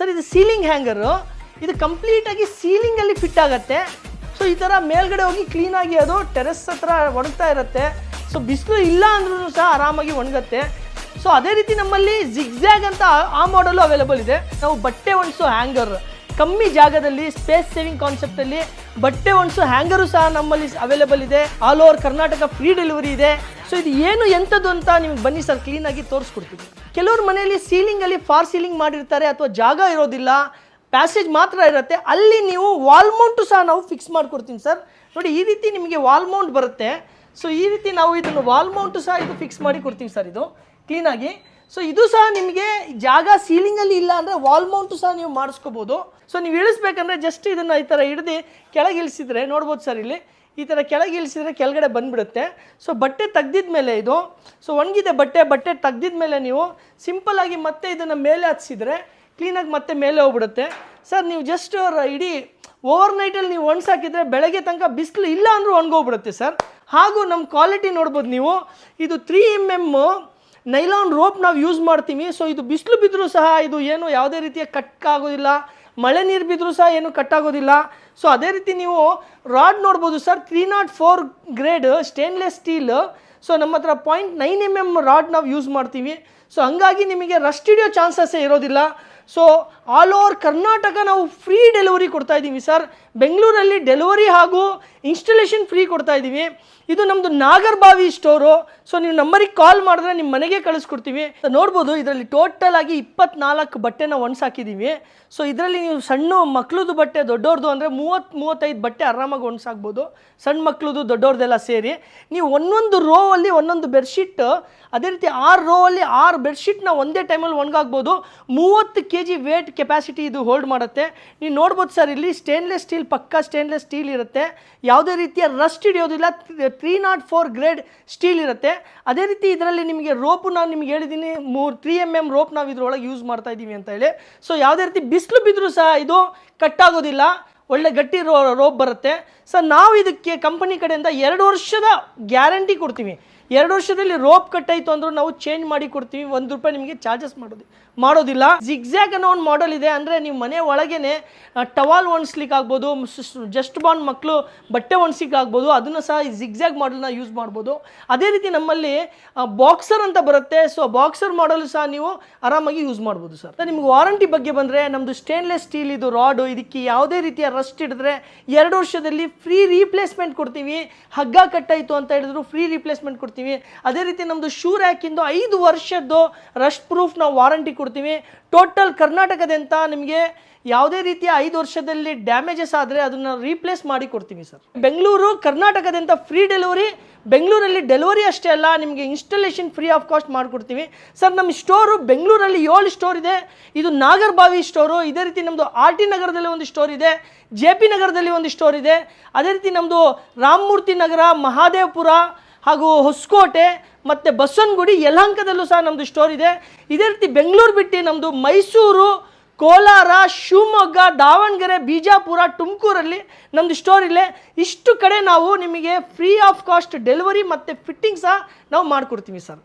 Sir ಇದು ceiling ಹ್ಯಾಂಗರು ಇದು ಕಂಪ್ಲೀಟಾಗಿ ಸೀಲಿಂಗಲ್ಲಿ ಫಿಟ್ ಆಗುತ್ತೆ. ಸೊ ಈ ಥರ ಮೇಲ್ಗಡೆ ಹೋಗಿ ಕ್ಲೀನಾಗಿ ಅದು ಟೆರೆಸ್ ಹತ್ರ ಒಣಗ್ತಾ ಇರುತ್ತೆ. ಸೊ ಬಿಸಿಲು ಇಲ್ಲ ಅಂದ್ರೂ ಸಹ ಆರಾಮಾಗಿ ಒಣಗುತ್ತೆ. ಸೊ ಅದೇ ರೀತಿ ನಮ್ಮಲ್ಲಿ ಜಿಗ್ಜ್ಯಾಗ್ ಅಂತ ಆ- ಮಾಡಲು ಅವೈಲೇಬಲ್ ಇದೆ. ನಾವು ಬಟ್ಟೆ ಒಣಸೋ ಹ್ಯಾಂಗರ್ ಕಮ್ಮಿ ಜಾಗದಲ್ಲಿ ಸ್ಪೇಸ್ ಸೇವಿಂಗ್ ಕಾನ್ಸೆಪ್ಟಲ್ಲಿ ಬಟ್ಟೆ ಒಣಸೋ ಹ್ಯಾಂಗರು ಸಹ ನಮ್ಮಲ್ಲಿ ಅವೈಲೇಬಲ್ ಇದೆ. All over Karnataka free delivery ಇದೆ. ಸೊ ಇದು ಏನು ಎಂಥದ್ದು ಅಂತ ನಿಮ್ಗೆ ಬನ್ನಿ ಸರ್ ಕ್ಲೀನಾಗಿ ತೋರಿಸ್ಕೊಡ್ತೀವಿ ಕೆಲವ್ರ ಮನೆಯಲ್ಲಿ ಸೀಲಿಂಗಲ್ಲಿ ಫಾರ್ ಸೀಲಿಂಗ್ ಮಾಡಿರ್ತಾರೆ ಅಥವಾ ಜಾಗ ಇರೋದಿಲ್ಲ ಪ್ಯಾಸೇಜ್ ಮಾತ್ರ ಇರುತ್ತೆ, ಅಲ್ಲಿ ನೀವು ವಾಲ್ ಮೌಂಟು ಸಹ ನಾವು ಫಿಕ್ಸ್ ಮಾಡ್ಕೊಡ್ತೀನಿ ಸರ್. ನೋಡಿ, ಈ ರೀತಿ ನಿಮಗೆ ವಾಲ್ ಮೌಂಟ್ ಬರುತ್ತೆ. ಸೊ ಈ ರೀತಿ ನಾವು ಇದನ್ನು ವಾಲ್ ಮೌಂಟು ಸಹ ಇದು ಫಿಕ್ಸ್ ಮಾಡಿ ಕೊಡ್ತೀವಿ ಸರ್ ಇದು ಕ್ಲೀನಾಗಿ ಸೊ ಇದು ಸಹ ನಿಮಗೆ ಜಾಗ ಸೀಲಿಂಗಲ್ಲಿ ಇಲ್ಲ ಅಂದರೆ ವಾಲ್ ಮೌಂಟು ಸಹ ನೀವು ಮಾಡಿಸ್ಕೋಬೋದು. ಸೊ ನೀವು ಇಳಿಸ್ಬೇಕಂದ್ರೆ ಜಸ್ಟ್ ಇದನ್ನು ಈ ಥರ ಹಿಡ್ದು ಕೆಳಗೆ ಇಳಿಸಿದ್ರೆ, ನೋಡ್ಬೋದು ಸರ್ ಇಲ್ಲಿ. ಈ ಥರ ಕೆಳಗೆ ಇಳಿಸಿದ್ರೆ ಕೆಳಗಡೆ ಬಂದ್ಬಿಡುತ್ತೆ. ಸೊ ಬಟ್ಟೆ ತೆಗ್ದಿದ ಮೇಲೆ ಇದು. ಸೊ ಒಣಗಿದೆ ಬಟ್ಟೆ ಬಟ್ಟೆ ತೆಗ್ದಿದ ಮೇಲೆ ನೀವು ಸಿಂಪಲ್ಲಾಗಿ ಮತ್ತೆ ಇದನ್ನು ಮೇಲೆ ಹಚ್ಚಿದ್ರೆ ಕ್ಲೀನಾಗಿ ಮತ್ತೆ ಮೇಲೆ ಹೋಗ್ಬಿಡುತ್ತೆ. ಸರ್ ನೀವು ಜಸ್ಟ್ ಇಡೀ ಓವರ್ ನೈಟಲ್ಲಿ ನೀವು ಒಣಸಾಕಿದ್ರೆ ಬೆಳಗ್ಗೆ ತನಕ ಬಿಸಿಲು ಇಲ್ಲ ಅಂದರೂ ಒಣಗೋಗ್ಬಿಡುತ್ತೆ ಸರ್ ಹಾಗೂ ನಮ್ಮ ಕ್ವಾಲಿಟಿ ನೋಡ್ಬೋದು ನೀವು. ಇದು three M M nylon rope ನಾವು ಯೂಸ್ ಮಾಡ್ತೀವಿ. ಸೊ ಇದು ಬಿಸಿಲು ಬಿದ್ದರೂ ಸಹ ಇದು ಏನು ಯಾವುದೇ ರೀತಿಯ ಕಟ್ ಆಗೋದಿಲ್ಲ. ಮಳೆ ನೀರು ಬಿದ್ದರೂ ಸಹ ಏನು ಕಟ್ ಆಗೋದಿಲ್ಲ. ಸೊ ಅದೇ ರೀತಿ ನೀವು ರಾಡ್ ನೋಡ್ಬೋದು sir three nought four grade stainless steel so ನಮ್ಮ ಹತ್ರ point nine M M rod ನಾವು ಯೂಸ್ ಮಾಡ್ತೀವಿ. ಸೊ ಹಂಗಾಗಿ ನಿಮಗೆ ರಸ್ಟ್ ಹಿಡಿಯೋ ಚಾನ್ಸಸ್ಸೇ ಇರೋದಿಲ್ಲ. ಸೊ ಆಲ್ ಓವರ್ ಕರ್ನಾಟಕ ನಾವು ಫ್ರೀ ಡೆಲಿವರಿ ಕೊಡ್ತಾ ಇದ್ದೀವಿ ಸರ್ ಬೆಂಗಳೂರಲ್ಲಿ ಡೆಲಿವರಿ ಹಾಗೂ ಇನ್ಸ್ಟಾಲೇಷನ್ ಫ್ರೀ ಕೊಡ್ತಾ ಇದ್ದೀವಿ. ಇದು ನಮ್ಮದು ನಾಗರ್ಬಾವಿ ಸ್ಟೋರು ಸೊ ನೀವು ನಂಬರಿಗೆ ಕಾಲ್ ಮಾಡಿದ್ರೆ ನಿಮ್ಮ ಮನೆಗೆ ಕಳಿಸ್ಕೊಡ್ತೀವಿ. ನೋಡ್ಬೋದು ಇದರಲ್ಲಿ ಟೋಟಲ್ ಆಗಿ ಇಪ್ಪತ್ನಾಲ್ಕು ಬಟ್ಟೆನ ಒಣಸಾಕಿದ್ದೀವಿ ಸೊ ಇದರಲ್ಲಿ ನೀವು ಸಣ್ಣ ಮಕ್ಳದ್ದು ಬಟ್ಟೆ ದೊಡ್ಡವ್ರದ್ದು ಅಂದರೆ ಮೂವತ್ತು, ಮೂವತ್ತೈದು ಬಟ್ಟೆ ಆರಾಮಾಗಿ ಒಣಸಾಕ್ಬೋದು ಸಣ್ಣ ಮಕ್ಕಳದು ದೊಡ್ಡವ್ರದ್ದೆಲ್ಲ ಸೇರಿ. ನೀವು ಒಂದೊಂದು ರೋ ಅಲ್ಲಿ ಒಂದೊಂದು ಬೆಡ್ಶೀಟ್ ಅದೇ ರೀತಿ ಆರು ರೋ ಅಲ್ಲಿ ಆರು ಬೆಡ್ಶೀಟ್ನ ಒಂದೇ ಟೈಮಲ್ಲಿ ಒಣಗಾಕ್ಬೋದು ಮೂವತ್ತು ಕೆ ಜಿ ವೇಟ್ ಕೆಪಾಸಿಟಿ ಇದು ಹೋಲ್ಡ್ ಮಾಡುತ್ತೆ. ನೀವು ನೋಡ್ಬೋದು ಸರ್, ಇಲ್ಲಿ ಸ್ಟೇನ್ಲೆಸ್ ಸ್ಟೀಲ್ ಪಕ್ಕಾ ಸ್ಟೇನ್ಲೆಸ್ ಸ್ಟೀಲ್ ಇರುತ್ತೆ. ಯಾವುದೇ ರೀತಿಯ rust ಹಿಡಿಯೋದಿಲ್ಲ three nought four grade steel ಇರುತ್ತೆ. ಅದೇ ರೀತಿ ಇದರಲ್ಲಿ ನಿಮಗೆ ರೋಪು ನಾನು ನಿಮ್ಗೆ ಹೇಳಿದ್ದೀನಿ ಮೂರು ತ್ರೀ ಎಂ ಎಂ ರೋಪ್ ನಾವು ಇದರೊಳಗೆ ಯೂಸ್ ಮಾಡ್ತಾ ಇದ್ದೀವಿ ಅಂತ ಹೇಳಿ. ಸೊ ಯಾವುದೇ ರೀತಿ ಬಿಸಿಲು ಬಿದ್ದರೂ ಸಹ ಇದು ಕಟ್ಟಾಗೋದಿಲ್ಲ ಒಳ್ಳೆ ಗಟ್ಟಿ ರೋ ರೋಪ್ ಬರುತ್ತೆ. ಸರ್ ನಾವು ಇದಕ್ಕೆ ಕಂಪನಿ ಕಡೆಯಿಂದ ಎರಡು ವರ್ಷದ ಗ್ಯಾರಂಟಿ ಕೊಡ್ತೀವಿ. ಎರಡು ವರ್ಷದಲ್ಲಿ ರೋಪ್ ಕಟ್ಟಾಯಿತು ಅಂದ್ರೆ ನಾವು ಚೇಂಜ್ ಮಾಡಿ ಕೊಡ್ತೀವಿ, ಒಂದು ರೂಪಾಯಿ ನಿಮಗೆ ಚಾರ್ಜಸ್ ಮಾಡೋದು ಮಾಡೋದಿಲ್ಲ. ಜಿಗ್ಜ್ಯಾಗ್ ಅನ್ನೋ ಒಂದು ಮಾಡೆಲ್ ಇದೆ, ಅಂದರೆ ನೀವು ಮನೆ ಒಳಗೇನೆ ಟವಾಲ್ ಒಣಸ್ಲಿಕ್ಕೆ ಆಗ್ಬೋದು ಜಸ್ಟ್ ಬಾಂಡ್ ಮಕ್ಕಳು ಬಟ್ಟೆ ಒಣಸ್ಲಿಕ್ಕೆ ಆಗ್ಬೋದು, ಅದನ್ನು ಸಹ ಈ ಜಿಗ್ಜ್ಯಾಗ್ ಮಾಡೆಲ್ನ ಯೂಸ್ ಮಾಡ್ಬೋದು. ಅದೇ ರೀತಿ ನಮ್ಮಲ್ಲಿ ಬಾಕ್ಸರ್ ಅಂತ ಬರುತ್ತೆ ಸೊ ಬಾಕ್ಸರ್ ಮಾಡಲು ಸಹ ನೀವು ಆರಾಮಾಗಿ ಯೂಸ್ ಮಾಡ್ಬೋದು ಸರ್. ನಿಮ್ಗೆ ವಾರಂಟಿ ಬಗ್ಗೆ ಬಂದರೆ ನಮ್ಮದು ಸ್ಟೇನ್ಲೆಸ್ ಸ್ಟೀಲ್ ಇದು ರಾಡು ಇದಕ್ಕೆ ಯಾವುದೇ ರೀತಿಯ ರಸ್ಟ್ ಹಿಡಿದ್ರೆ ಎರಡು ವರ್ಷದಲ್ಲಿ ಫ್ರೀ ರೀಪ್ಲೇಸ್ಮೆಂಟ್ ಕೊಡ್ತೀವಿ. ಹಗ್ಗ ಕಟ್ಟಾಯಿತು ಅಂತ ಹೇಳಿದ್ರು ಫ್ರೀ ರೀಪ್ಲೇಸ್ಮೆಂಟ್ ಕೊಡ್ತೀವಿ. ಅದೇ ರೀತಿ ನಮ್ಮದು ಶೂ ರ್ಯಾಕಿಂದು ಐದು ವರ್ಷದ್ದು ರಶ್ ಪ್ರೂಫ್ ನಾವು ವಾರಂಟಿ ಕೊಡ್ತೀವಿ. ಟೋಟಲ್ ಕರ್ನಾಟಕದಂತ ನಿಮಗೆ ಯಾವುದೇ ರೀತಿಯ ಐದು ವರ್ಷದಲ್ಲಿ ಡ್ಯಾಮೇಜಸ್ ಆದರೆ ಅದನ್ನು ರೀಪ್ಲೇಸ್ ಮಾಡಿ ಕೊಡ್ತೀವಿ ಸರ್ ಬೆಂಗಳೂರು, ಕರ್ನಾಟಕದಂತ ಫ್ರೀ ಡೆಲಿವರಿ ಬೆಂಗಳೂರಲ್ಲಿ ಡೆಲಿವರಿ ಅಷ್ಟೇ ಅಲ್ಲ, ನಿಮಗೆ ಇನ್ಸ್ಟಾಲೇಷನ್ ಫ್ರೀ ಆಫ್ ಕಾಸ್ಟ್ ಮಾಡಿಕೊಡ್ತೀವಿ. ಸರ್ ನಮ್ಮ ಸ್ಟೋರು ಬೆಂಗಳೂರಲ್ಲಿ ಏಳು ಸ್ಟೋರ್ ಇದೆ. ಇದು ನಾಗರ್ಬಾವಿ ಸ್ಟೋರು ಇದೇ ರೀತಿ ನಮ್ಮದು ಆರ್ ಟಿ ನಗರದಲ್ಲಿ ಒಂದು ಸ್ಟೋರ್ ಇದೆ. ಜೆ ಪಿ ನಗರದಲ್ಲಿ ಒಂದು ಸ್ಟೋರ್ ಇದೆ. ಅದೇ ರೀತಿ ನಮ್ಮದು ರಾಮಮೂರ್ತಿ ನಗರ, ಮಹಾದೇವಪುರ ಹಾಗೂ ಹೊಸಕೋಟೆ ಮತ್ತು ಬಸವನಗುಡಿ, ಯಲಹಂಕದಲ್ಲೂ ಸಹ ನಮ್ಮದು ಸ್ಟೋರ್ ಇದೆ. ಇದೇ ರೀತಿ ಬೆಂಗಳೂರು ಬಿಟ್ಟು ನಮ್ಮದು ಮೈಸೂರು, ಕೋಲಾರ, ಶಿವಮೊಗ್ಗ, ದಾವಣಗೆರೆ, ಬಿಜಾಪುರ, ತುಮಕೂರಲ್ಲಿ ನಮ್ಮದು ಸ್ಟೋರ್ ಇಲ್ಲೇ. ಇಷ್ಟು ಕಡೆ ನಾವು ನಿಮಗೆ ಫ್ರೀ ಆಫ್ ಕಾಸ್ಟ್ ಡೆಲಿವರಿ ಮತ್ತು ಫಿಟ್ಟಿಂಗ್ ಸಹ ನಾವು ಮಾಡಿಕೊಡ್ತೀವಿ ಸರ್.